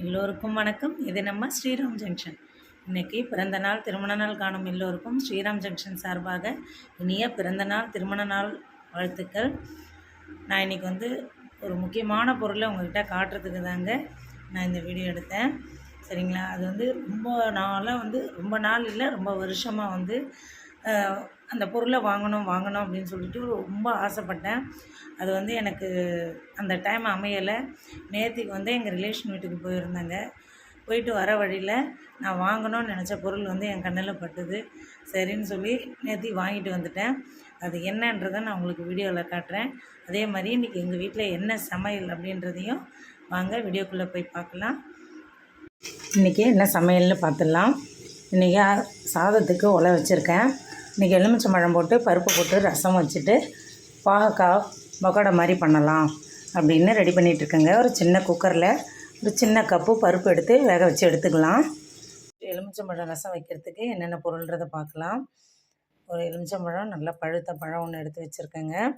எல்லோருக்கும் வணக்கம். இது நம்ம ஸ்ரீராம் ஜங்ஷன். இன்னைக்கு பிறந்த நாள் திருமண நாள் காணும் எல்லோருக்கும் ஸ்ரீராம் ஜங்ஷன் சார்பாக இனிய பிறந்த நாள் திருமண நாள் வாழ்த்துக்கள். நான் இன்றைக்கி வந்து ஒரு முக்கியமான பொருளை உங்கள்கிட்ட காட்டுறதுக்கு தாங்க நான் இந்த வீடியோ எடுத்தேன். சரிங்களா? அது வந்து ரொம்ப நாளாக வந்து ரொம்ப நாள் இல்லை ரொம்ப வருஷமாக வந்து அந்த பொருளை வாங்கணும் வாங்கணும் அப்படின்னு சொல்லிட்டு ரொம்ப ஆசைப்பட்டேன். அது வந்து எனக்கு அந்த டைம் அமையலை. நேற்றுக்கு வந்து எங்கள் ரிலேஷன் வீட்டுக்கு போயிருந்தேங்க. போயிட்டு வர வழியில் நான் வாங்கணும்னு நினச்ச பொருள் வந்து என் கண்ணில் பட்டுது. சரின்னு சொல்லி நேற்று வாங்கிட்டு வந்துட்டேன். அது என்னன்றதை நான் உங்களுக்கு வீடியோவில் காட்டுறேன். அதே மாதிரி இன்றைக்கி எங்கள் வீட்டில் என்ன சமையல் அப்படின்றதையும் வாங்க வீடியோக்குள்ளே போய் பார்க்கலாம். இன்றைக்கி என்ன சமையல்னு பார்த்துடலாம். இன்றைக்கி சாதத்துக்கு உலை வச்சுருக்கேன். இன்றைக்கி எலுமிச்சம்பழம் போட்டு பருப்பு போட்டு ரசம் வச்சுட்டு பாகக்காய் பக்கோடா மாதிரி பண்ணலாம் அப்படின்னு ரெடி பண்ணிகிட்ருக்கேங்க ஒரு சின்ன குக்கரில் ஒரு சின்ன கப்பு பருப்பு எடுத்து வேக வச்சு எடுத்துக்கலாம். எலுமிச்சம்பழம் ரசம் வைக்கிறதுக்கு என்னென்ன பொருள்ன்றதை பார்க்கலாம். ஒரு எலுமிச்சம்பழம் நல்லா பழுத்த பழம் ஒன்று எடுத்து வச்சுருக்கேங்க.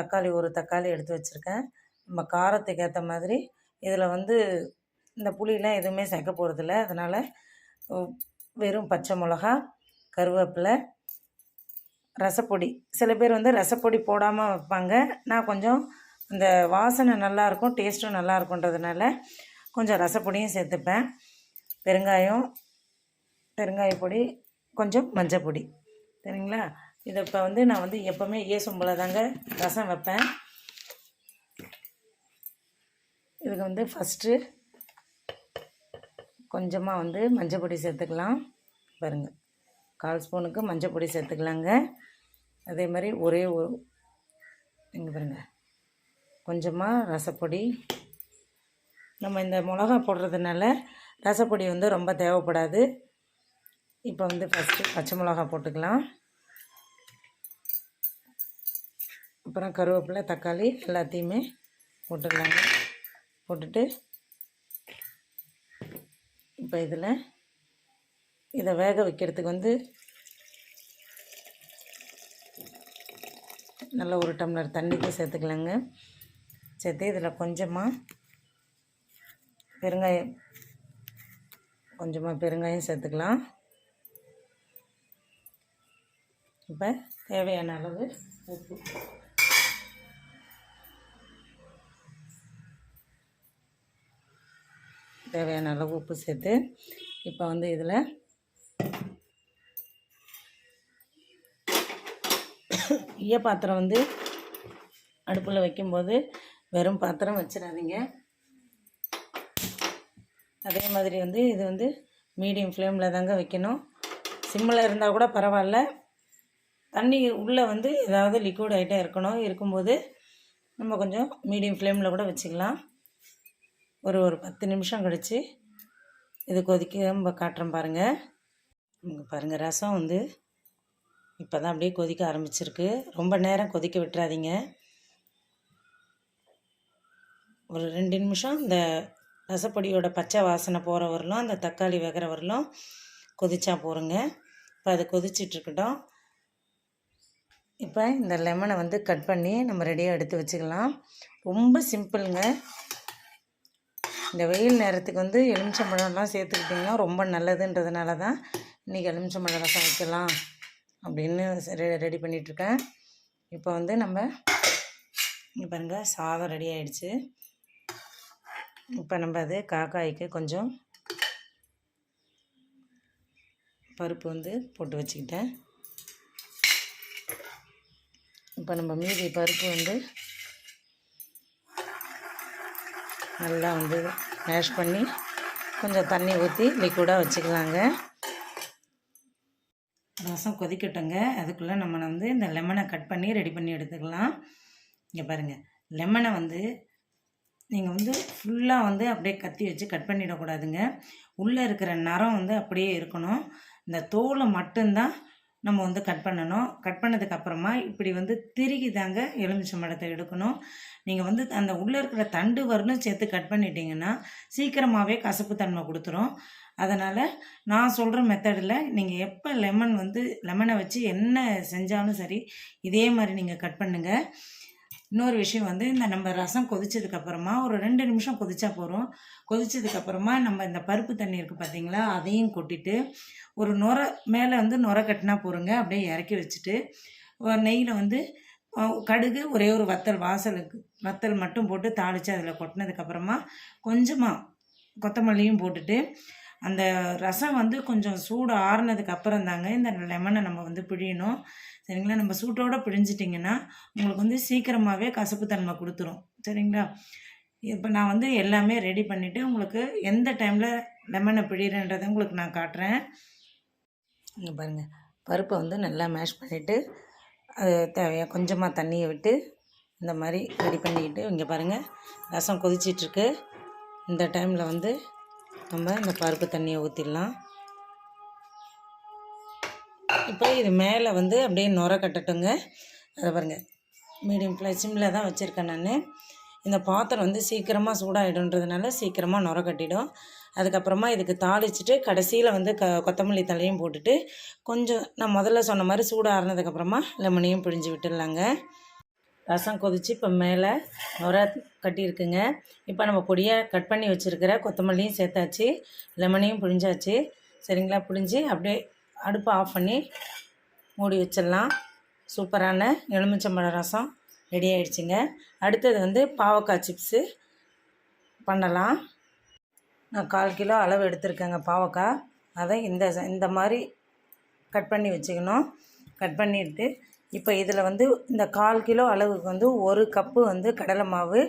தக்காளி ஒரு தக்காளி எடுத்து வச்சுருக்கேன். நம்ம காரத்துக்கு ஏற்ற மாதிரி இதில் வந்து இந்த புளியெலாம் எதுவுமே சேர்க்க போகிறதில்ல அதனால் வெறும் பச்சை மிளகா கருவேப்பிலை ரசப்பொடி. சில பேர் வந்து ரசப்பொடி போடாமல் வைப்பாங்க. நான் கொஞ்சம் அந்த வாசனை நல்லாயிருக்கும் டேஸ்ட்டும் நல்லாயிருக்குன்றதுனால கொஞ்சம் ரசப்பொடியும் சேர்த்துப்பேன். பெருங்காயம் பெருங்காய பொடி கொஞ்சம் மஞ்சள் பொடி. சரிங்களா? இதை இப்போ வந்து நான் வந்து எப்போவுமே ஏசும்புல தாங்க ரசம் வைப்பேன். இதுக்கு வந்து ஃபஸ்ட்டு கொஞ்சமாக வந்து மஞ்சள் பொடி சேர்த்துக்கலாம். பாருங்கள் கால் ஸ்பூனுக்கு மஞ்சள் பொடி சேர்த்துக்கலாங்க. அதே மாதிரி ஒரே ஒரு இங்கே பாருங்க. கொஞ்சமாக ரசப்பொடி. நம்ம இந்த மிளகா போடுறதுனால ரசப்பொடி வந்து ரொம்ப தேவைப்படாது. இப்போ வந்து ஃபஸ்ட்டு பச்சை மிளகா போட்டுக்கலாம். அப்புறம் கருவேப்பிலை தக்காளி எல்லாத்தையுமே போட்டுடலாங்க போட்டுட்டு இப்போ இதில் இதை வேக வைக்கிறதுக்கு வந்து நல்ல ஒரு டம்ளர் தண்ணிக்கு சேர்த்துக்கலாங்க. சேர்த்து இதில் கொஞ்சமாக பெருங்காயம் கொஞ்சமாக பெருங்காயம் சேர்த்துக்கலாம். இப்போ தேவையான அளவு உப்பு. தேவையான அளவு உப்பு சேர்த்து இப்போ வந்து இதில் ஈய பாத்திரம் வந்து அடுப்பில் வைக்கும்போது வெறும் பாத்திரம் வச்சிடாதீங்க. அதே மாதிரி வந்து இது வந்து மீடியம் ஃப்ளேமில் தாங்க வைக்கணும். சிம்மில் இருந்தால் கூட பரவாயில்ல. தண்ணி உள்ளே வந்து ஏதாவது லிக்விட் ஐட்டம் இருக்கணும். இருக்கும்போது நம்ம கொஞ்சம் மீடியம் ஃப்ளேமில் கூட வச்சுக்கலாம். ஒரு ஒரு பத்து நிமிஷம் கழித்து இது கொதிக்க நம்ம காட்டுறோம் பாருங்கள் பாருங்கள் ரசம் வந்து இப்போ தான் அப்படியே கொதிக்க ஆரம்பிச்சிருக்கு. ரொம்ப நேரம் கொதிக்க விட்டுறாதீங்க. ஒரு ரெண்டு நிமிஷம் இந்த ரசப்பொடியோட பச்சை வாசனை போகிற வரலும் அந்த தக்காளி வேகிற வரலும் கொதிச்சா போகிறோங்க இப்போ அது கொதிச்சிட்ருக்கட்டும் இப்போ இந்த லெமனை வந்து கட் பண்ணி நம்ம ரெடியாக எடுத்து வச்சுக்கலாம். ரொம்ப சிம்பிளுங்க. இந்த வெயில் நேரத்துக்கு வந்து எலுமிச்சம்பழம்லாம் சேர்த்துக்கிட்டிங்கன்னா ரொம்ப நல்லதுன்றதுனால தான் இன்றைக்கி எலுமிச்சம்பழம் ரசம் வைக்கலாம். அப்படின்னு ரெ- ரெடி பண்ணிகிட்ருக்கேன் இப்போ வந்து நம்ம இங்கே பாருங்கள் சாதம் ரெடி ஆகிடுச்சு இப்போ நம்ம அது காக்காய்க்கு கொஞ்சம் பருப்பு வந்து போட்டு வச்சுக்கிட்டேன். இப்போ நம்ம மீதி பருப்பு வந்து நல்லா வந்து மேஷ் பண்ணி கொஞ்சம் தண்ணி ஊற்றி லிக்விடாக வச்சுக்கலாங்க. ரசம் கொதிக்கட்டுங்க. அதுக்குள்ளே நம்ம வந்து இந்த லெமனை கட் பண்ணி ரெடி பண்ணி எடுத்துக்கலாம். இங்கே பாருங்கள் லெமனை வந்து நீங்கள் வந்து ஃபுல்லாக வந்து அப்படியே கத்தி வச்சு கட் பண்ணிடக்கூடாதுங்க. உள்ளே இருக்கிற நரம் வந்து அப்படியே இருக்கணும். இந்த தோலை மட்டும்தான் நம்ம வந்து கட் பண்ணணும். கட் பண்ணதுக்கு அப்புறமா இப்படி வந்து திருகி தாங்க எலுமிச்சம்பழத்தை எடுக்கணும். நீங்கள் வந்து அந்த உள்ளே இருக்கிற தண்டு வரலும் சேர்த்து கட் பண்ணிட்டீங்கன்னா சீக்கிரமாகவே கசப்பு தன்மை கொடுத்துரும். அதனால் நான் சொல்கிற மெத்தடில் நீங்கள் எப்போ லெமன் வந்து லெமனை வச்சு என்ன செஞ்சாலும் சரி இதே மாதிரி நீங்கள் கட் பண்ணுங்கள் இன்னொரு விஷயம் வந்து இந்த நம்ம ரசம் கொதிச்சதுக்கப்புறமா ஒரு ரெண்டு நிமிஷம் கொதிச்சா போகிறோம் கொதிச்சதுக்கப்புறமா நம்ம இந்த பருப்பு தண்ணி இருக்குது பார்த்தீங்களா அதையும் கொட்டிட்டு ஒரு நுர மேலே வந்து நுர கட்டினா போருங்க அப்படியே இறக்கி வச்சுட்டு நெய்யில் வந்து கடுகு ஒரே ஒரு வத்தல் வாசலுக்கு வத்தல் மட்டும் போட்டு தாளித்து அதில் கொட்டினதுக்கப்புறமா கொஞ்சமாக கொத்தமல்லியும் போட்டுட்டு அந்த ரசம் வந்து கொஞ்சம் சூடு ஆறுனதுக்கு அப்புறம் தாங்க இந்த லெமனை நம்ம வந்து பிழியணும். சரிங்களா? நம்ம சூட்டோடு பிழிஞ்சிட்டிங்கன்னா உங்களுக்கு வந்து சீக்கிரமாகவே கசப்பு தன்மை கொடுத்துரும். சரிங்களா? இப்போ நான் வந்து எல்லாமே ரெடி பண்ணிவிட்டு உங்களுக்கு எந்த டைமில் லெமனை பிழிகிறேன்றதை உங்களுக்கு நான் காட்டுறேன். இங்கே பாருங்கள் பருப்பை வந்து நல்லா மேஷ் பண்ணிவிட்டு அது தேவையா கொஞ்சமாக தண்ணியை விட்டு இந்த மாதிரி ரெடி பண்ணிக்கிட்டு இங்கே பாருங்கள் ரசம் கொதிச்சிட்ருக்கு. இந்த டைமில் வந்து நம்ம இந்த பருப்பு தண்ணியை ஊற்றிடலாம் இப்போ இது மேலே வந்து அப்படியே நுர கட்டட்டுங்க. அதை பாருங்கள் மீடியம் ஃப்ளை சிம்மில் தான் வச்சுருக்கேன் நான். இந்த பாத்திரம் வந்து சீக்கிரமாக சூடாகிடுன்றதுனால சீக்கிரமாக நுர கட்டிடும். அதுக்கப்புறமா இதுக்கு தாளிச்சிட்டு கடைசியில் வந்து க கொத்தமல்லி தலையும் போட்டுட்டு கொஞ்சம் நான் முதல்ல சொன்ன மாதிரி சூடாக ஆறுனதுக்கப்புறமா லெமனையும் பிழிஞ்சு விட்டுடலாங்க. ரசம் கொதிச்சு இப்போ மேலே நுர கட்டியிருக்குங்க. இப்போ நம்ம பொடியாக கட் பண்ணி வச்சுருக்கிற கொத்தமல்லியும் சேர்த்தாச்சு லெமனையும் பிழிஞ்சாச்சு. சரிங்களா? பிழிஞ்சு அப்படியே அடுப்பை ஆஃப் பண்ணி மூடி வச்சிடலாம். சூப்பரான எலுமிச்சம்பழ ரசம் ரெடி ஆகிடுச்சிங்க அடுத்தது வந்து பாவக்காய் சிப்ஸு பண்ணலாம். நான் கால் கிலோ அளவு எடுத்திருக்கேங்க பாவக்காய். அதை இந்த இந்த மாதிரி கட் பண்ணி வச்சுக்கணும். கட் பண்ணிட்டு இப்போ இதில் வந்து இந்த கால் கிலோ அளவுக்கு வந்து ஒரு கப்பு வந்து கடலை மாவு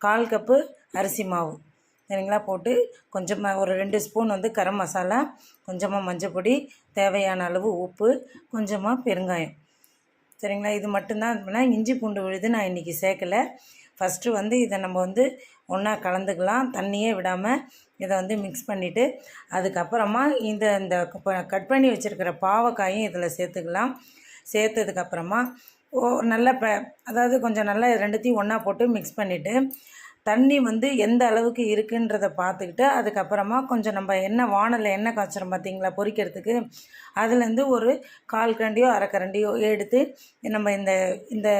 கால் கப்பு அரிசி மாவு. சரிங்களா? போட்டு கொஞ்சமாக ஒரு ரெண்டு ஸ்பூன் வந்து கரம் மசாலா கொஞ்சமாக மஞ்சள் பொடி தேவையான அளவு உப்பு கொஞ்சமாக பெருங்காயம். சரிங்களா? இது மட்டும்தான். அப்படின்னா இஞ்சி பூண்டு விழுது நான் இன்றைக்கி சேர்க்கலை. ஃபஸ்ட்டு வந்து இதை நம்ம வந்து ஒன்றா கலந்துக்கலாம். தண்ணியே விடாமல் இதை வந்து மிக்ஸ் பண்ணிவிட்டு அதுக்கப்புறமா இந்த இந்த கட் பண்ணி வச்சுருக்கிற பாவக்காயும் இதில் சேர்த்துக்கலாம். சேர்த்ததுக்கப்புறமா ஓ நல்ல ப அதாவது கொஞ்சம் நல்லா ரெண்டுத்தையும் ஒன்றா போட்டு மிக்ஸ் பண்ணிவிட்டு தண்ணி வந்து எந்த அளவுக்கு இருக்குன்றதை பார்த்துக்கிட்டு அதுக்கப்புறமா கொஞ்சம் நம்ம எண்ணெய் வானலில் எண்ணெய் காய்ச்சிரும் பார்த்தீங்களா பொரிக்கிறதுக்கு அதுலேருந்து ஒரு கால் கரண்டியோ அரை கரண்டியோ எடுத்து நம்ம இந்த இந்த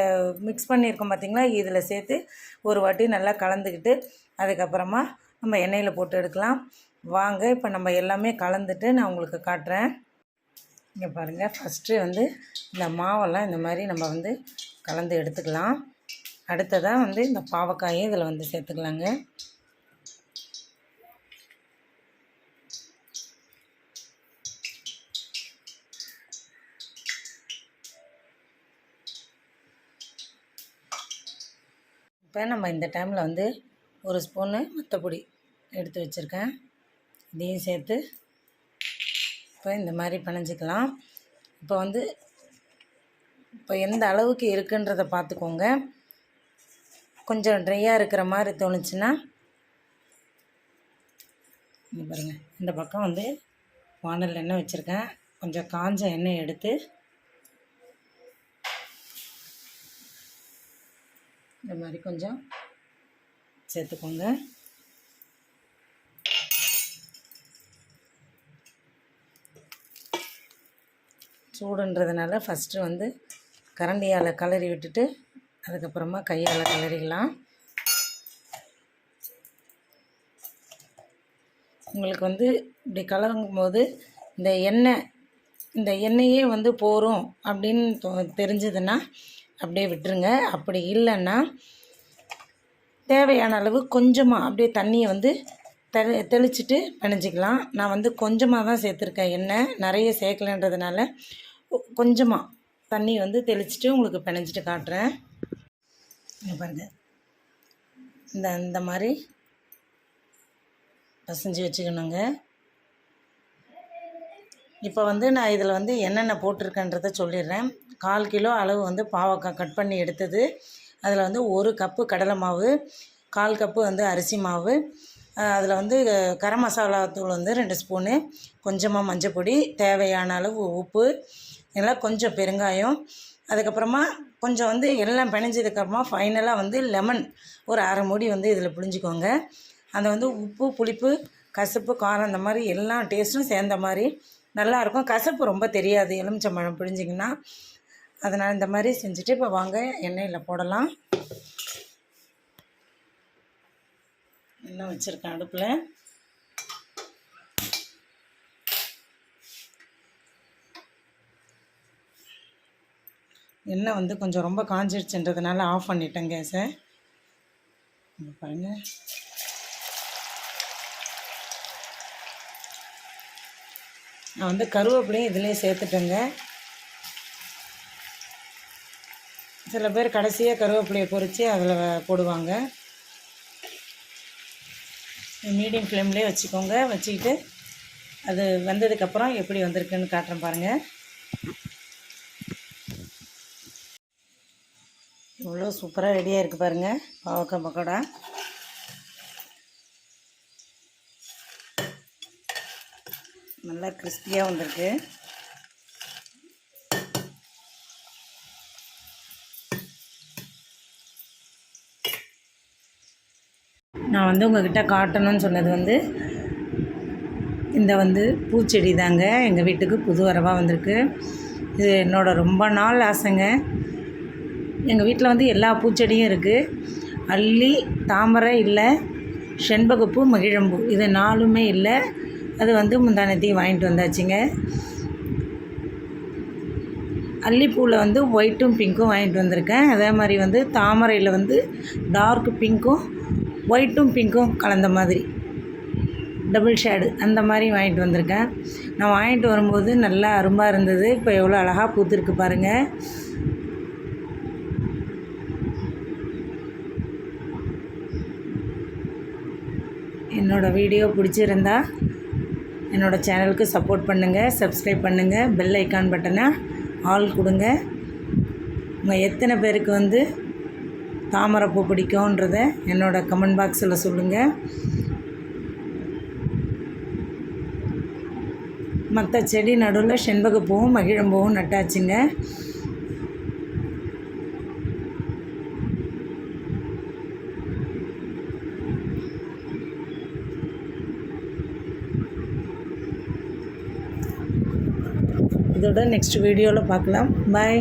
மிக்ஸ் பண்ணியிருக்கோம் பார்த்திங்களா இதில் சேர்த்து ஒரு வாட்டி நல்லா கலந்துக்கிட்டு அதுக்கப்புறமா நம்ம எண்ணெயில் போட்டு எடுக்கலாம். வாங்க இப்போ நம்ம எல்லாமே கலந்துட்டு நான் உங்களுக்கு காட்டுறேன். இங்கே பாருங்கள் ஃபஸ்ட்டு வந்து இந்த மாவெல்லாம் இந்த மாதிரி நம்ம வந்து கலந்து எடுத்துக்கலாம். அடுத்ததாக வந்து இந்த பாவக்காயை இதில் வந்து சேர்த்துக்கலாங்க. இப்போ நம்ம இந்த டைமில் வந்து ஒரு ஸ்பூனு மத்தப்பொடி எடுத்து வச்சுருக்கேன். இதையும் சேர்த்து இப்போ இந்த மாதிரி பிணைஞ்சிக்கலாம். இப்போ வந்து இப்போ எந்த அளவுக்கு இருக்குன்றத பார்த்துக்கோங்க. கொஞ்சம் ட்ரையாக இருக்கிற மாதிரி தோணுச்சுன்னா பாருங்கள் பாருங்க. இந்த பக்கம் வந்து வானல் எண்ணெய் வச்சுருக்கேன். கொஞ்சம் காஞ்ச எண்ணெய் எடுத்து இந்த மாதிரி கொஞ்சம் சேர்த்துக்கோங்க. சூடுன்றதுனால ஃபஸ்ட்டு வந்து கரண்டியால் கலரி விட்டுட்டு அதுக்கப்புறமா கையால் கிளறிக்கலாம் உங்களுக்கு வந்து இப்படி கலரும் போது இந்த எண்ணெய் இந்த எண்ணெயே வந்து போகிறோம் அப்படின்னு தோ- தெரிஞ்சதுன்னா அப்படியே விட்டுருங்க. அப்படி இல்லைன்னா தேவையான அளவு கொஞ்சமாக அப்படியே தண்ணியை வந்து தெளி தெளிச்சிட்டு பிணைஞ்சிக்கலாம் நான் வந்து கொஞ்சமாக தான் சேர்த்துருக்கேன் எண்ணெய் நிறைய சேர்க்கலன்றதுனால கொஞ்சமாக தண்ணி வந்து தெளிச்சிட்டு உங்களுக்கு பிணைஞ்சிட்டு காட்டுறேன். இங்க பாருங்க. இந்த இந்த மாதிரி பசஞ்சு வச்சுக்கணுங்க. இப்போ வந்து நான் இதில் வந்து என்னென்ன போட்டிருக்கேன்றதை சொல்லிடுறேன். கால் கிலோ அளவு வந்து பாவக்காய் கட் பண்ணி எடுத்தது. அதில் வந்து ஒரு கப்பு கடலை மாவு கால் கப்பு வந்து அரிசி மாவு அதில் வந்து கரம் மசாலா தூள் வந்து ரெண்டு ஸ்பூனு கொஞ்சமாக மஞ்சள் பொடி தேவையான அளவு உப்பு இதெல்லாம் கொஞ்சம் பெருங்காயம் அதுக்கப்புறமா கொஞ்சம் வந்து எல்லாம் பிணைஞ்சதுக்கப்புறமா ஃபைனலாக வந்து லெமன் ஒரு அரை மூடி வந்து இதில் புளிஞ்சிக்கோங்க அதை வந்து உப்பு புளிப்பு கசப்பு காரம் அந்த மாதிரி எல்லா டேஸ்ட்டும் சேர்ந்த மாதிரி நல்லாயிருக்கும் கசப்பு ரொம்ப தெரியாது. எலுமிச்சம்பழம் பிழிஞ்சிங்கன்னா அதனால் இந்த மாதிரி செஞ்சுட்டு இப்போ வாங்க எண்ணெயில் போடலாம். எண்ணெய் வச்சுருக்கேன் அடுப்பில். எண்ணெய் வந்து கொஞ்சம் ரொம்ப காஞ்சிருச்சுன்றதுனால ஆஃப் பண்ணிட்டேன் கேஸை. பாருங்கள் நான் வந்து கருவேப்பிலையும் இதிலே சேர்த்துட்டேங்க. சில பேர் கடைசியாக கருவேப்பிலையை பொரித்து அதில் போடுவாங்க. மீடியம் ஃப்ளேம்லேயே வச்சுக்கோங்க. வச்சுக்கிட்டு அது வந்ததுக்கப்புறம் எப்படி வந்திருக்குன்னு காட்டுறேன் பாருங்கள் இவ்வளோ சூப்பராக ரெடியாக இருக்குது பாருங்கள் பாவக்காய் பக்கோடா. நல்லா கிறிஸ்பியாக வந்திருக்கு. நான் வந்து உங்ககிட்ட காட்டணும்னு சொன்னது வந்து இந்த வந்து பூச்செடி தாங்க எங்கள் வீட்டுக்கு புது வரவாக வந்திருக்கு. இது என்னோடய ரொம்ப நாள் ஆசைங்க. எங்கள் வீட்டில் வந்து எல்லா பூச்செடியும் இருக்குது. அல்லி தாமரை இல்லை செண்பகப்பூ மகிழம்பூ. இது நாலுமே இல்லை. அது வந்து முந்தானத்தையும் வாங்கிட்டு வந்தாச்சுங்க. அல்லிப்பூவில் வந்து ஒயிட்டும் பிங்க்கும் வாங்கிட்டு வந்திருக்கேன். அதே மாதிரி வந்து தாமரையில் வந்து டார்க் பிங்க்கும் ஒயிட்டும் பிங்க்கும் கலந்த மாதிரி. டபுள் ஷேடு அந்த மாதிரி வாங்கிட்டு வந்திருக்கேன். நான் வாங்கிட்டு வரும்போது நல்லா அரும்பாக இருந்தது. இப்போ எவ்வளோ அழகாக பூத்துருக்கு பாருங்கள் என்னோடய வீடியோ பிடிச்சிருந்தா என்னோடய சேனலுக்கு சப்போர்ட் பண்ணுங்கள் சப்ஸ்கிரைப் பண்ணுங்கள் பெல் ஐக்கான் பட்டனை ஆல் கொடுங்க. உங்கள் எத்தனை பேருக்கு வந்து தாமரைப்பூ பிடிக்கும்ன்றத என்னோடய கமெண்ட் பாக்ஸில் சொல்லுங்கள் மற்ற செடி நடுவில் செண்பகப்பூவும் மகிழம்பூவும் நட்டாச்சுங்க. இதோட நெக்ஸ்ட் வீடியோவில் பார்க்கலாம். பாய்